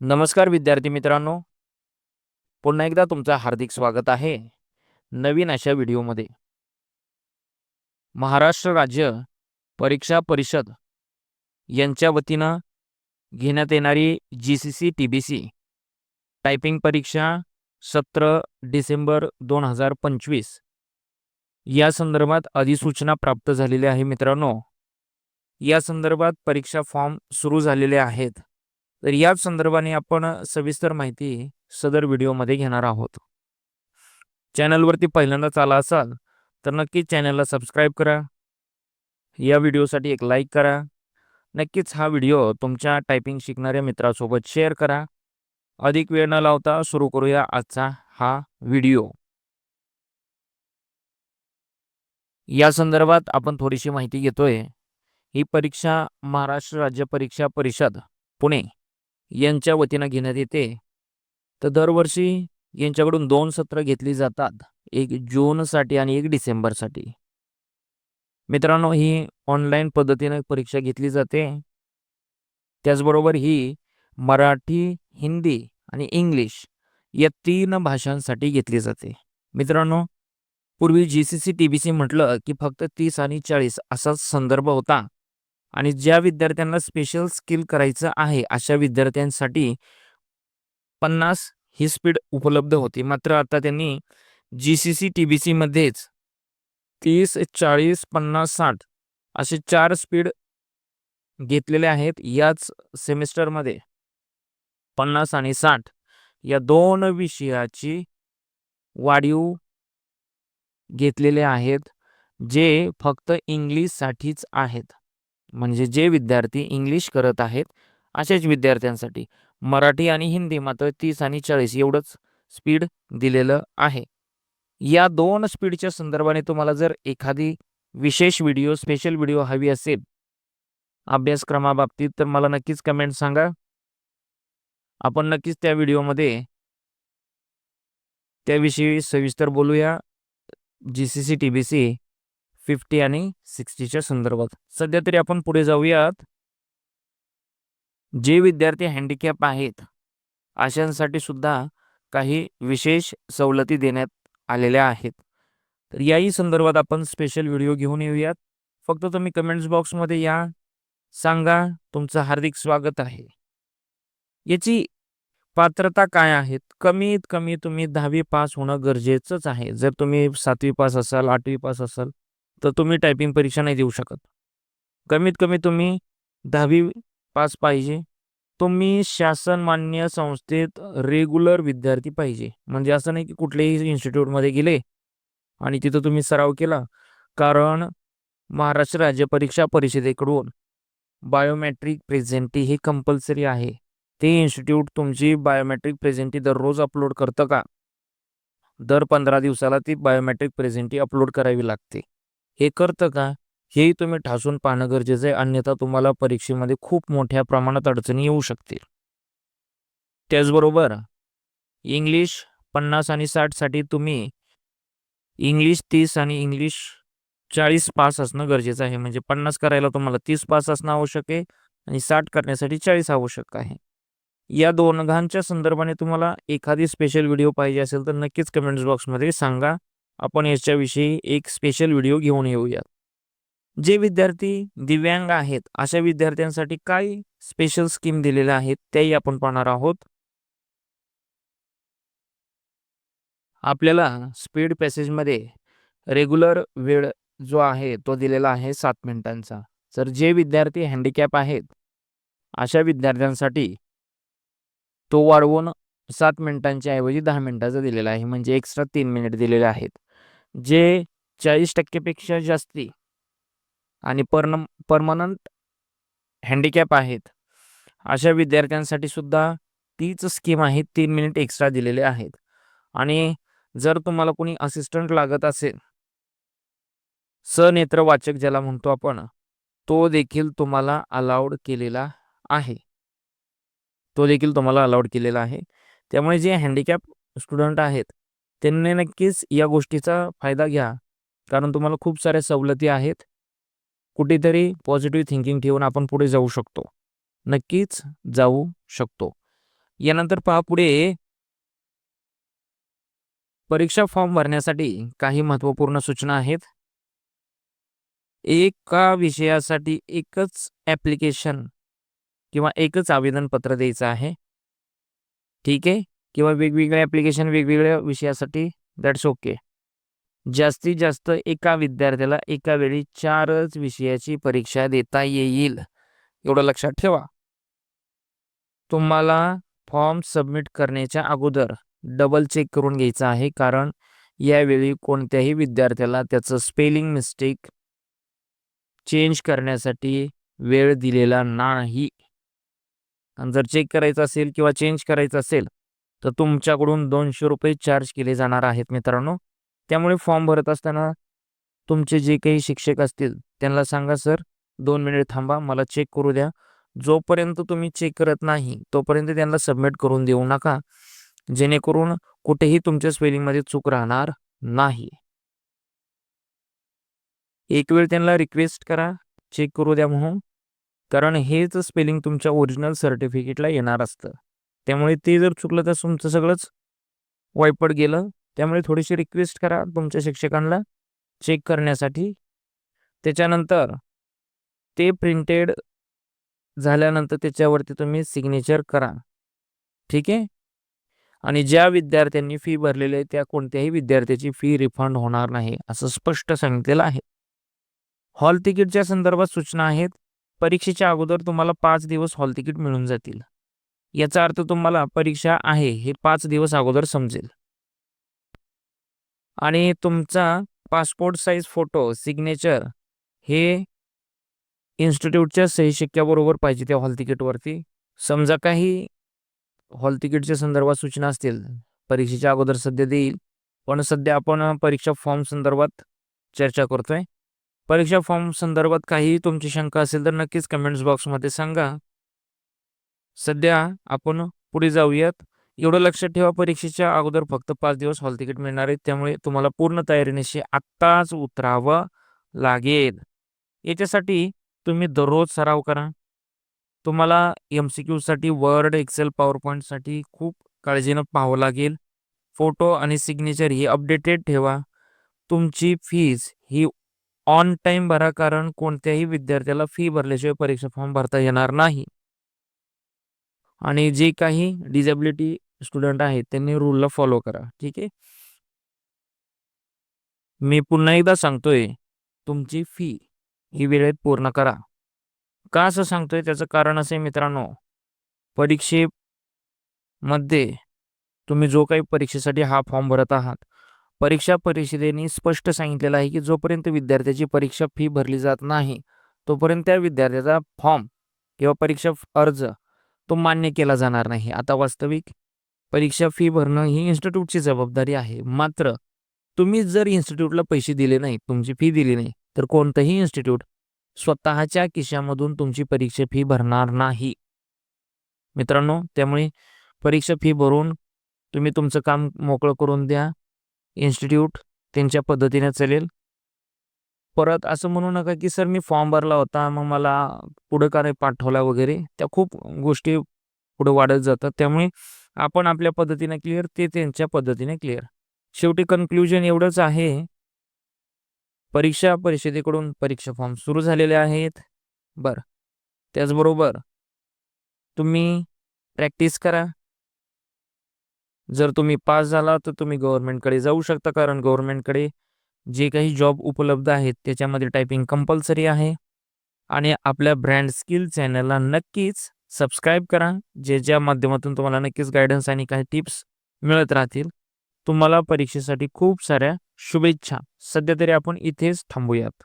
नमस्कार विद्यार्थी मित्रांनो. पुन्हा एकदा तुमचं हार्दिक स्वागत आहे नवीन अशा व्हिडिओमध्ये. महाराष्ट्र राज्य परीक्षा परिषद यांच्या वतीनं घेण्यात येणारी G C C T B C typing परीक्षा सतरा डिसेंबर दोन हजार पंचवीस या संदर्भात अधिसूचना प्राप्त झालेली आहे मित्रांनो. या संदर्भात परीक्षा फॉर्म सुरू झालेले आहेत. तर याच संदर्भाने आपण सविस्तर माहिती सदर व्हिडिओमध्ये घेणार आहोत. चॅनलवरती पहिल्यांदाच आला असाल तर नक्कीच चॅनलला सबस्क्राईब करा. या व्हिडिओसाठी एक लाईक करा. नक्कीच हा व्हिडिओ तुमच्या टायपिंग शिकणाऱ्या मित्रासोबत शेअर करा. अधिक वेळ न लावता सुरू करूया आजचा हा व्हिडिओ. या संदर्भात आपण थोडीशी माहिती घेतोय. ही परीक्षा महाराष्ट्र राज्य परीक्षा परिषद पुणे. यांच्या वतीनं घेण्यात येते. तर दरवर्षी यांच्याकडून दोन सत्र घेतली जातात. एक जूनसाठी आणि एक डिसेंबरसाठी. मित्रांनो ही ऑनलाईन पद्धतीने परीक्षा घेतली जाते. त्याचबरोबर ही मराठी हिंदी आणि इंग्लिश या तीन भाषांसाठी घेतली जाते. मित्रांनो पूर्वी G C C T B C म्हटलं की फक्त तीस आणि चाळीस असाच संदर्भ होता. आणि ज्या विद्यार्थ्यांना स्पेशल स्किल करायचं आहे अशा विद्यार्थ्यांसाठी पन्नास ही स्पीड उपलब्ध होती. मात्र आता त्यांनी G C C T B सीमध्येच तीस चाळीस पन्नास साठ असे चार स्पीड घेतलेले आहेत याच सेमिस्टरमध्ये पन्नास आणि साठ या दोन विषयाची वाढीव घेतलेले आहेत जे फक्त इंग्लिशसाठीच आहेत. म्हणजे जे विद्यार्थी इंग्लिश करत आहेत अशाच विद्यार्थ्यांसाठी मराठी आणि हिंदी मात्र तीस आणि चाळीस एवढंच स्पीड दिलेलं आहे. या दोन स्पीडच्या संदर्भाने तुम्हाला जर एखादी विशेष व्हिडिओ स्पेशल व्हिडिओ हवी असेल अभ्यासक्रमाबाबतीत तर मला नक्कीच कमेंट सांगा. आपण नक्कीच त्या व्हिडिओमध्ये त्याविषयी सविस्तर बोलूया. G C C T B C fifty आणि सिक्स्टीच्या संदर्भात. सध्या तरी आपण पुढे जाऊयात. जे विद्यार्थी हँडिकॅप आहेत अशांसाठी सुद्धा काही विशेष सवलती देण्यात आलेल्या आहेत. तर याही संदर्भात आपण स्पेशल व्हिडिओ घेऊन येऊयात. फक्त तुम्ही कमेंट्स बॉक्समध्ये या. सांगा तुमचं हार्दिक स्वागत आहे. याची पात्रता काय आहेत? कमीत कमी तुम्ही दहावी पास होणं गरजेचंच आहे. जर तुम्ही सातवी पास असाल आठवी पास असाल तर तुम्ही टायपिंग परीक्षा नाही देऊ शकत. कमीत कमी तुम्ही दहावी पास पाहिजे. तुम्ही शासन मान्य संस्थेत रेग्युलर विद्यार्थी पाहिजे. म्हणजे असं नाही की कुठल्याही इन्स्टिट्यूटमध्ये गेले आणि तिथं तुम्ही सराव केला. कारण महाराष्ट्र राज्य परीक्षा परिषदेकडून बायोमॅट्रिक प्रेझेंटी हे कंपल्सरी आहे. ते इन्स्टिट्यूट तुमची बायोमॅट्रिक प्रेझेंटी दररोज अपलोड करतं का? दर पंधरा दिवसाला ती बायोमॅट्रिक प्रेझेंटी अपलोड करावी लागते. हे करतं का? हेही तुम्ही ठासून पाहणं गरजेचं आहे. अन्यथा तुम्हाला परीक्षेमध्ये खूप मोठ्या प्रमाणात अडचणी येऊ शकतील. त्याचबरोबर इंग्लिश पन्नास आणि साठसाठी तुम्ही इंग्लिश तीस आणि इंग्लिश चाळीस पास असणं गरजेचं आहे. म्हणजे पन्नास करायला तुम्हाला तीस पास असणं आवश्यक आहे आणि साठ करण्यासाठी चाळीस आवश्यक आहे. या दोघांच्या संदर्भाने तुम्हाला एखादी स्पेशल व्हिडिओ पाहिजे असेल तर नक्कीच कमेंट्स बॉक्समध्ये सांगा. आपण याच्याविषयी एक स्पेशल व्हिडिओ घेऊन येऊयात. जे विद्यार्थी दिव्यांग आहेत अशा विद्यार्थ्यांसाठी काय स्पेशल स्कीम दिलेल्या आहेत त्याही आपण पाहणार आहोत. आपल्याला स्पीड पॅसेजमध्ये रेग्युलर वेळ जो आहे तो दिलेला आहे सात मिनिटांचा. तर जे विद्यार्थी हँडिकॅप आहेत अशा विद्यार्थ्यांसाठी तो वाढवून सात मिनिटांच्या ऐवजी दहा मिनिटाचा दिलेला आहे. म्हणजे एक्स्ट्रा तीन मिनिट दिलेले आहेत. जे चाळीस टक्केपेक्षा जास्ती आणि परम परमनंट हँडिकॅप आहेत अशा विद्यार्थ्यांसाठी सुद्धा तीच स्कीम आहे तीन मिनिट एक्स्ट्रा दिलेले आहेत. आणि जर तुम्हाला कोणी असिस्टंट लागत असेल सनेत्र वाचक ज्याला म्हणतो आपण तो देखील तुम्हाला अलाउड केलेला आहे. तो देखील तुम्हाला अलाउड केलेला आहे. त्यामुळे जे हँडिकॅप स्टुडंट आहेत त्यांनी नक्कीच या गोष्टीचा फायदा घ्या. कारण तुम्हाला खूप साऱ्या सवलती आहेत. कुठेतरी पॉझिटिव्ह थिंकिंग ठेवून आपण पुढे जाऊ शकतो. नक्कीच जाऊ शकतो. यानंतर पहा पुढे. परीक्षा फॉर्म भरण्यासाठी काही महत्त्वपूर्ण सूचना आहेत. एका विषयासाठी एकच ॲप्लिकेशन किंवा एकच आवेदनपत्र द्यायचं आहे. ठीक आहे? किंवा वेगवेगळे ॲप्लिकेशन वेगवेगळ्या विषयासाठी दॅट्स ओके जास्तीत जास्त एका विद्यार्थ्याला एका वेळी चारच विषयाची परीक्षा देता येईल. एवढं लक्षात ठेवा. तुम्हाला फॉर्म सबमिट करण्याच्या अगोदर डबल चेक करून घ्यायचं आहे कारण यावेळी कोणत्याही विद्यार्थ्याला त्याचं स्पेलिंग मिस्टेक चेंज करण्यासाठी वेळ दिलेला नाही. आणि जर चेक करायचं असेल किंवा चेंज करायचं असेल तर तुमच्याकडून दोनशे रुपये चार्ज केले जाणार आहेत मित्रांनो. त्यामुळे फॉर्म भरत असताना तुमचे जे काही शिक्षक असतील त्यांना सांगा सर दोन मिनिट थांबा मला चेक करू द्या. जोपर्यंत तुम्ही चेक करत नाही तोपर्यंत त्यांना सबमिट करून देऊ नका. जेणेकरून कुठेही तुमच्या स्पेलिंगमध्ये चूक राहणार नाही. एक वेळ त्यांना रिक्वेस्ट करा चेक करू द्या म्हणून. कारण हेच स्पेलिंग तुमच्या ओरिजिनल सर्टिफिकेटला येणार असतं. त्यामुळे ते जर चुकलं तर तुमचं सगळंच वायपड गेलं. त्यामुळे थोडीशी रिक्वेस्ट करा तुमच्या शिक्षकांना चेक करण्यासाठी. त्याच्यानंतर ते प्रिंटेड झाल्यानंतर त्याच्यावरती तुम्ही सिग्नेचर करा. ठीक आहे? आणि ज्या विद्यार्थ्यांनी फी भरलेली आहे त्या कोणत्याही विद्यार्थ्याची फी रिफंड होणार नाही असं स्पष्ट सांगितलेलं आहे. हॉल तिकीटच्या संदर्भात सूचना आहेत. परीक्षेच्या अगोदर तुम्हाला पाच दिवस हॉल तिकीट मिळून जातील. याचा अर्थ तुम्हाला परीक्षा आहे हे पाच दिवस अगोदर समजेल. आणि तुमचा पासपोर्ट साईज फोटो सिग्नेचर हे इन्स्टिट्यूटच्या सही शिक्क्याबरोबर पाहिजे त्या हॉल तिकीटवरती. समजा काही हॉल तिकीटच्या संदर्भात सूचना असतील परीक्षेच्या अगोदर सध्या देईल पण सध्या आपण परीक्षा फॉर्म संदर्भात चर्चा करतोय. परीक्षा फॉर्म संदर्भात काही तुमची शंका असेल तर नक्कीच कमेंट्स बॉक्समध्ये सांगा. सध्या आपण पुढे जाऊयात. एवढं लक्षात ठेवा परीक्षेच्या अगोदर फक्त पाच दिवस हॉल तिकीट मिळणार आहेत. त्यामुळे तुम्हाला पूर्ण तयारीनिशी आत्ताच उतरावं लागेल. याच्यासाठी तुम्ही दररोज सराव करा. तुम्हाला एम सी क्यूसाठी वर्ड एक्सेल पॉवर पॉईंटसाठी खूप काळजीनं पाहावं लागेल. फोटो आणि सिग्नेचर ही अपडेटेड ठेवा. तुमची फीज ही ऑन टाईम भरा कारण कोणत्याही विद्यार्थ्याला फी भरल्याशिवाय परीक्षा फॉर्म भरता येणार नाही. आणि जे काही डिजेबिलिटी स्टुडंट आहेत त्यांनी रूलला फॉलो करा. ठीक आहे? मी पुन्हा एकदा सांगतोय तुमची फी ही वेळेत पूर्ण करा. का असं सांगतोय? त्याचं कारण असे मित्रांनो परीक्षेमध्ये तुम्ही जो काही परीक्षेसाठी हा फॉर्म भरत आहात परीक्षा परिषदेने स्पष्ट सांगितलेलं आहे की जोपर्यंत विद्यार्थ्याची परीक्षा फी भरली जात नाही तोपर्यंत त्या विद्यार्थ्याचा फॉर्म किंवा परीक्षा अर्ज तो मान्य केला जाणार नाही. आता वास्तविक परीक्षा फी भरणं ही इन्स्टिट्यूटची जबाबदारी आहे. मात्र तुम्ही जर इन्स्टिट्यूटला पैसे दिले नाही तुमची फी दिली नाही तर कोणतंही इन्स्टिट्यूट स्वतःच्या किशामधून तुमची परीक्षा फी भरणार नाही. मित्रांनो त्यामुळे परीक्षा फी भरून तुम्ही तुमचं काम मोकळं करून द्या. इन्स्टिट्यूट त्यांच्या पद्धतीने चालेल. परत असं म्हणू नका की सर मी फॉर्म भरला होता मग मला पुढं का नाही पाठवला वगैरे त्या खूप गोष्टी पुढे वाढत जातात. त्यामुळे आपण आपल्या पद्धतीने क्लिअर ते त्यांच्या पद्धतीने क्लिअर शेवटी कन्क्लुजन एवढंच आहे. परीक्षा परिषदेकडून परीक्षा फॉर्म सुरू झालेले आहेत. बरं. त्याचबरोबर तुम्ही प्रॅक्टिस करा. जर तुम्ही पास झाला तर तुम्ही गव्हर्नमेंटकडे जाऊ शकता कारण गव्हर्नमेंटकडे जे काही जॉब उपलब्ध आहेत त्याच्यामध्ये टायपिंग कंपल्सरी आहे. आणि आपल्या ब्रँड स्किल चॅनलला नक्कीच सबस्क्राईब करा जे ज्या माध्यमातून तुम्हाला नक्कीच गायडन्स आणि काही टिप्स मिळत राहतील. तुम्हाला परीक्षेसाठी खूप साऱ्या शुभेच्छा. सध्या तरी आपण इथेच थांबूयात.